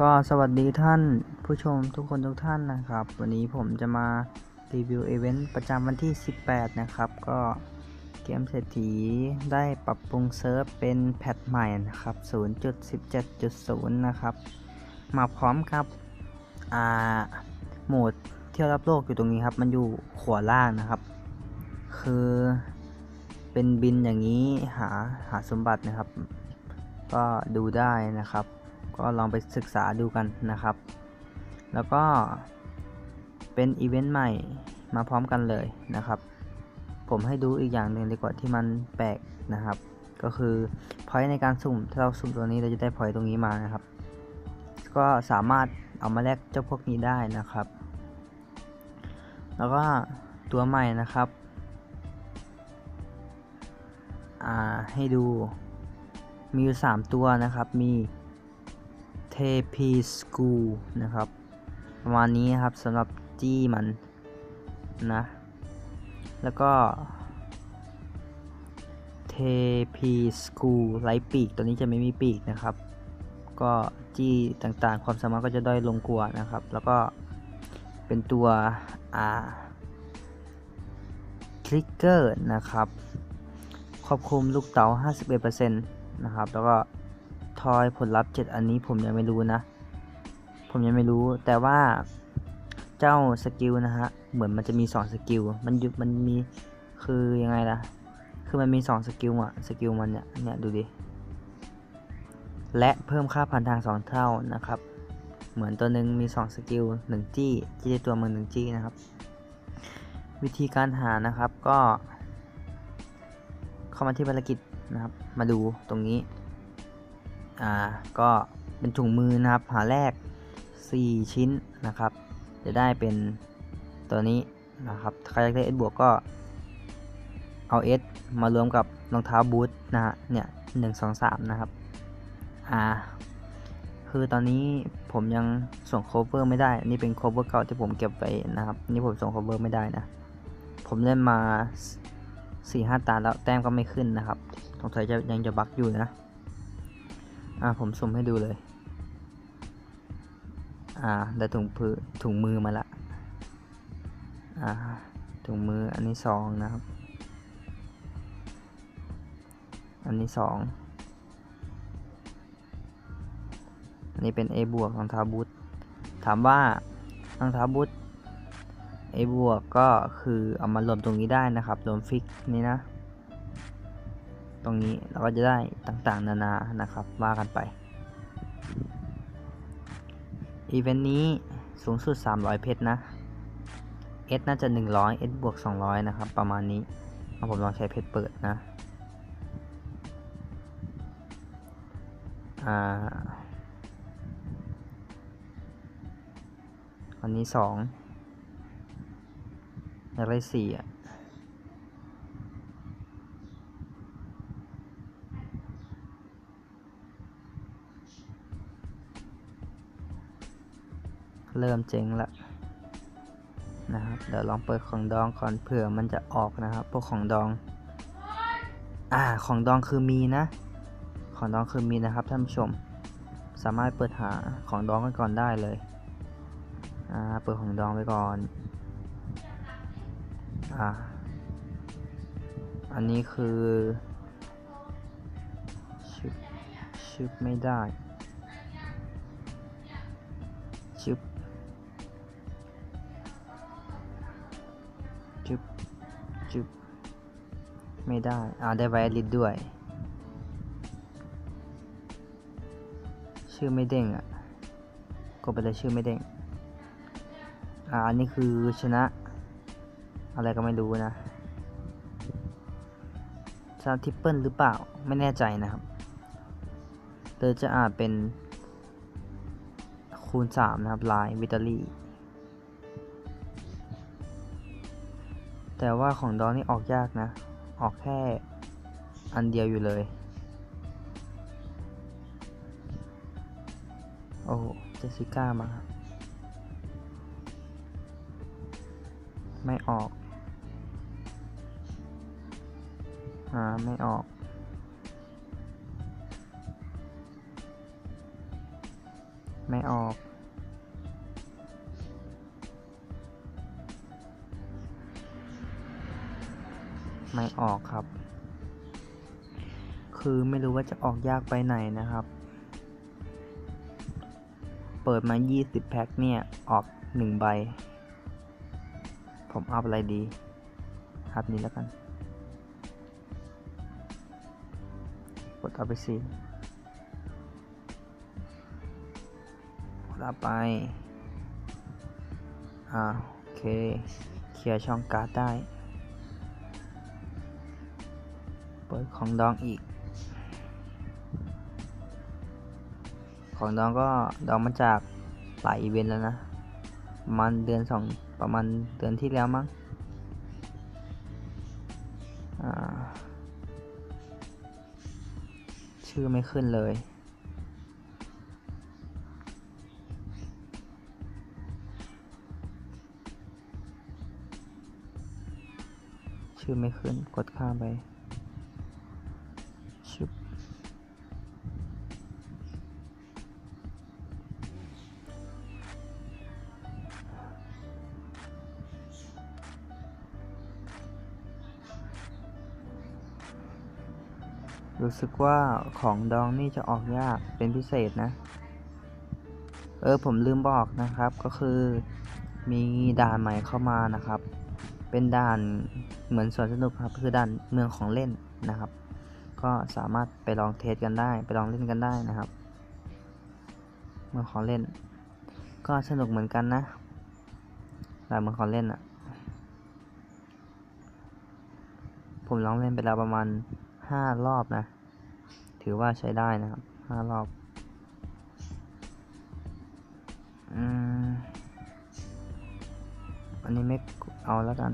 ก็สวัสดีท่านผู้ชมทุกคนทุกท่านนะครับ วันนี้ผมจะมารีวิวอีเวนต์ประจำวันที่ 18 นะครับ ก็เกมเศรษฐีได้ปรับปรุงเซิร์ฟเป็นแพทใหม่นะครับ 0.17.0 นะครับ มาพร้อมกับอ่าโหมดเที่ยวรับโลกอยู่ตรงนี้ครับ มันอยู่ขวาล่างนะครับ คือเป็นบินอย่างนี้หาหาสมบัตินะครับ ก็ดูได้นะครับ ก็ลองไปศึกษาดูกันนะครับ แล้วก็เป็นอีเวนต์ใหม่มาพร้อมกันเลยนะครับ ผมให้ดูอีกอย่างหนึ่งดีกว่าที่มันแปลกนะครับ ก็คือพอยต์ในการสุ่มถ้าเราสุ่มตัวนี้เราจะได้พอยต์ตรงนี้มานะครับ ก็สามารถเอามาแลกเจ้าพวกนี้ได้นะครับ แล้วก็ตัวใหม่นะครับให้ดูมีอยู่ 3 ตัวนะครับ มี เทพีสกูนะครับ ประมาณนี้ครับสำหรับจี้มันนะ แล้วก็เทพีสกูไลปีกตัวนี้จะไม่มีปีกนะครับ ก็จี้ต่างๆ ความสามารถก็จะด้อยลงกว่านะครับ แล้วก็เป็นตัวอ่าคลิกเกอร์นะครับควบคุมลูกเต๋า51%นะครับ แล้วก็ ทอยผลลัพธ์ 7 อันนี้ผมยังไม่รู้นะ ผมยังไม่รู้แต่ว่าเจ้าสกิลนะฮะ เหมือนมันจะมี 2 สกิล มันยุมันมีคือยังไงล่ะ คือมันมี 2 สกิลอะสกิลมันเนี่ย เนี่ยดูดิ และเพิ่มค่าพันทาง 2 เท่านะครับ เหมือนตัวหนึ่งมี 2 สกิล 1 จี้ จี้ได้ตัวมือ1จี้นะครับ วิธีการหานะครับก็ เข้ามาที่ภารกิจนะครับ มาดูตรงนี้ อ่าก็เป็นถุงมือนะครับหาแรก 4 ชิ้นนะครับ จะได้เป็นตัวนี้นะครับใครอยากได้ S บวกก็เอา S มารวมกับรองเท้าบูทนะฮะเนี่ยหนึ่งสองสามนะครับอ่าคือตอนนี้ผมยังส่ง cover ไม่ได้ นี่เป็น cover เก่าที่ผมเก็บไว้นะครับ นี่ผมส่ง cover ไม่ได้นะ ผมเล่นมาสี่ห้าตาแล้วแต้มก็ไม่ขึ้นนะครับสงสัยจะยังจะบั๊กอยู่นะ อ่าผมสุ่มให้ดูเลย อ่าได้ถุงพืถุงมือมาละ อ่าถุงมืออันนี้สองนะครับ อันนี้สองอันนี้เป็น A บวกรองเท้าบูทถามว่ารองเท้าบูท A บวกก็คือเอามารวมตรงนี้ได้นะครับ รวมฟิกนี้นะ ตรงนี้เราก็จะได้ต่างๆ นานานะครับว่ากันไปอีเวนต์นี้สูงสุด 300 เพชรนะ S น่าจะ 100 S บวก 200 นะครับ ประมาณนี้เอาผมลองใช้เพชรเปิดนะอ่าอันนี้ 2อยากได้สี่อะ เริ่มเจ๊งละนะครับ เดี๋ยวลองเปิดของดองก่อนเผื่อมันจะออกนะครับพวกของดอง อ่าของดองคือมีนะ ของดองคือมีนะครับท่านผู้ชม สามารถเปิดหาของดองกันก่อนได้เลย อ่าเปิดของดองไปก่อน อ่าอันนี้คือชึบชึบไม่ได้ ชึบไม่ได้อ่าได้ไวลิดด้วย ชื่อไม่เด้งอะกดไปเลยชื่อไม่เด้งอ่าอันนี้คือชนะ อะไรก็ไม่รู้นะจะทิปเปิลหรือเปล่าไม่แน่ใจนะครับเตอจะอาจเป็นคูณ 3 นะครับลายวิตาลี แต่ว่าของดองนี่ออกยากนะ ออกแค่อันเดียวอยู่เลย โอ้เจสิก้ามา ไม่ออก อ่า ไม่ออกไม่ออก ไม่ออกครับ คือไม่รู้ว่าจะออกยากไปไหนนะครับ เปิดมา 20 แพ็คเนี่ย ออก 1 ใบ ผมเอัพอะไรดีอัพนี้แล้วกัน กดเอาไปสิกดเอาไป อ่า โอเค เคลียร์ช่องการ์ดได้ ปิดของดองอีก ของดองก็ดองมาจากหลายอีเวนต์แล้วนะประมาณเดือนสองประมาณเดือนที่แล้วมั้งชื่อไม่ขึ้นเลยชื่อไม่ขึ้น กดข้ามไป รู้สึกว่าของดองนี่จะออกยากเป็นพิเศษนะ เออผมลืมบอกนะครับก็คือมีด่านใหม่เข้ามานะครับ เป็นด่านเหมือนสวนสนุกครับ คือด่านเมืองของเล่นนะครับ ก็สามารถไปลองเทสกันได้ ไปลองเล่นกันได้นะครับ เมืองของเล่น ก็สนุกเหมือนกันนะด่านเมืองของเล่นอะ่ะผมลองเล่นไปแล้วประมาณห้ารอบนะ ถือว่าใช้ได้นะครับห้ารอบอันนี้ไม่เอาแล้วกัน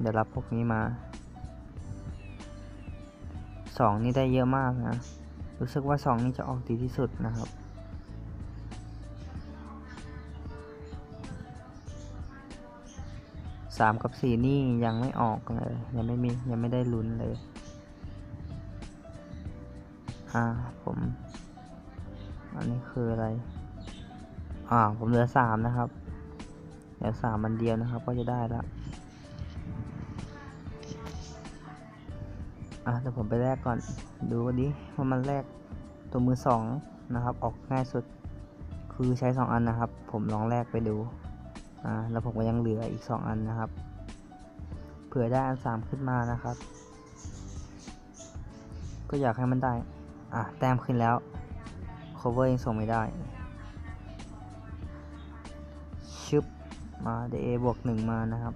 เดี๋ยวรับพวกนี้มา สองนี่ได้เยอะมากนะ รู้สึกว่าสองนี่จะออกดีที่สุดนะครับามกับสี่นี่ยังไม่ออกเลย ยังไม่มียังไม่ได้ลุ้นเลย อ่าผม อันนี้คืออะไร อ่า ผมเหลือสามนะครับ เหลือสามมันเดียวนะครับ ก็จะได้ละอะเดี๋ยวผมไปแลกก่อน ดูกันดิว่ามันแลกตัวมือสองนะครับ ออกง่ายสุด คือใช้สองอันนะครับ ผมลองแลกไปดู อ่าแล้วผมก็ยังเหลืออีกสองอันนะครับ เผื่อได้อันสามขึ้นมานะครับ ก็อยากให้มันได้ อะ แต้มขึ้นแล้ว cover ยังส่งไม่ได้ ชึบ มาเดบวกหนึ่งมานะครับ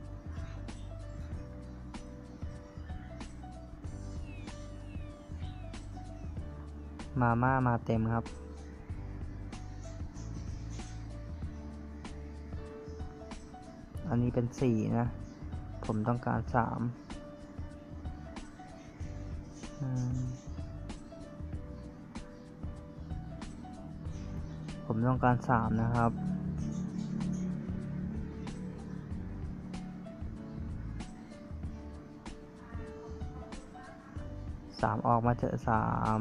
มาม่ามาเต็มครับ นนี้เป็นสี่นะ ผมต้องการสามผมต้องการสามนะครับสามออกมาเจอสาม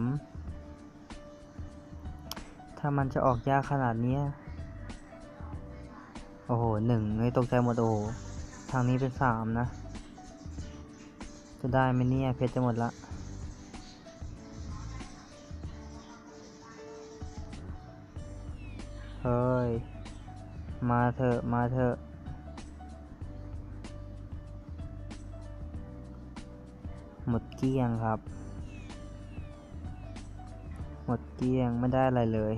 ถ้ามันจะออกยากขนาดนี้ โอ้โหหนึ่งเลยตกใจหมดโอ้โห ทางนี้เป็นสามนะ จะได้ไหมเนี่ย เพชรจะหมดละ เฮ้ย มาเถอะ มาเถอะหมดเกลี้ยงครับ หมดเกลี้ยงไม่ได้อะไรเลย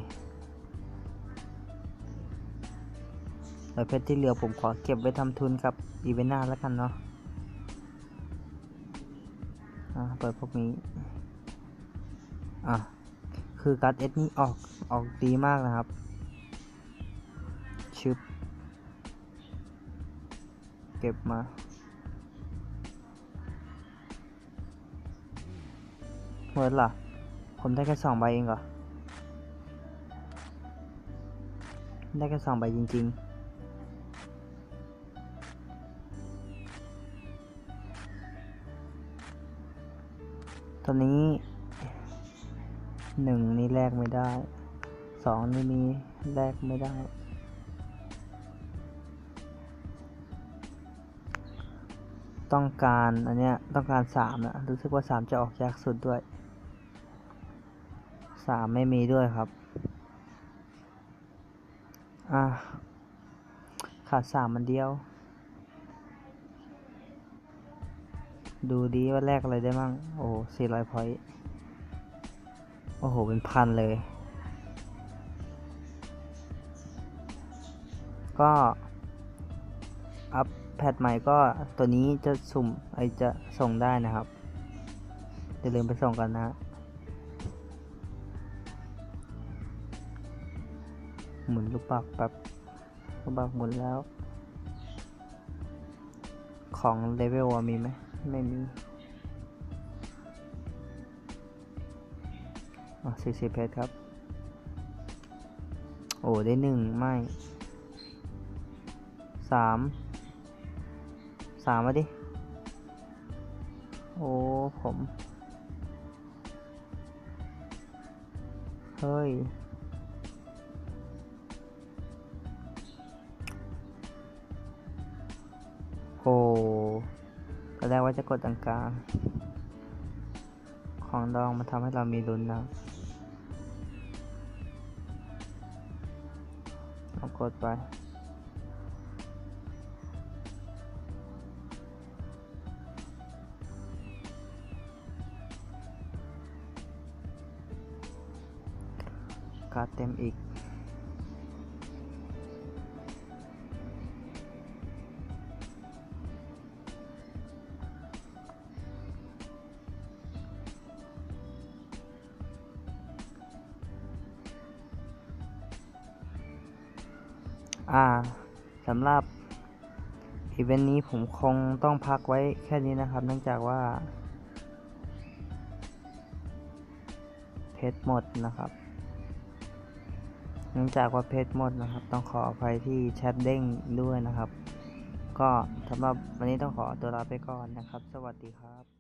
แล้วเพชรที่เหลือผมขอเก็บไว้ทำทุนกับอีเวนต์หน้าแล้วกันเนาะอะเปิดพวกนี้ อะ คือการ์ดเอสนี่ออกออกดีมากนะครับ ชึบ เก็บมาเมิร์ดล่ะ ผมได้แค่สองใบเองเหรอ ได้แค่สองใบจริง ๆ ตอนนี้หนึ่งนี่แลกไม่ได้สองนี่มีแลกไม่ได้ต้องการอันเนี้ยต้องการสามนะรู้สึกว่าสามจะออกยากสุดด้วยสามไม่มีด้วยครับ อะขาดสามมันเดียว ดูดีว่าแลกอะไรได้มั่ง โอ้สี่ร้อยพอยต์โอ้โห เป็นพันเลย ก็ อัพแพทใหม่ก็ตัวนี้จะสุ่มไอจะส่งได้นะครับ อย่าลืมไปส่งกันนะหมุนลูกปักแบบลูกปักหมุนแล้ว ของเลเวลมีไหม ไม่มีอ๋อสี่สิบเพชรครับ โอ้ ได้หนึ่งไม่สามสามมาดิ โอ้ ผม เฮ้ย แรกว่าจะกดตังกลางของดองมันทำให้เรามีลุ้นนะเอากดไปการ์ดเต็มอีก อ่าสำหรับอีเวนต์นี้ผมคงต้องพักไว้แค่นี้นะครับ เนื่องจากว่า เพชรหมดนะครับ เนื่องจากว่าเพชรหมดนะครับ ต้องขออภัยที่แชทเด้งด้วยนะครับ ก็สำหรับวันนี้ต้องขอตัวลาไปก่อนนะครับ สวัสดีครับ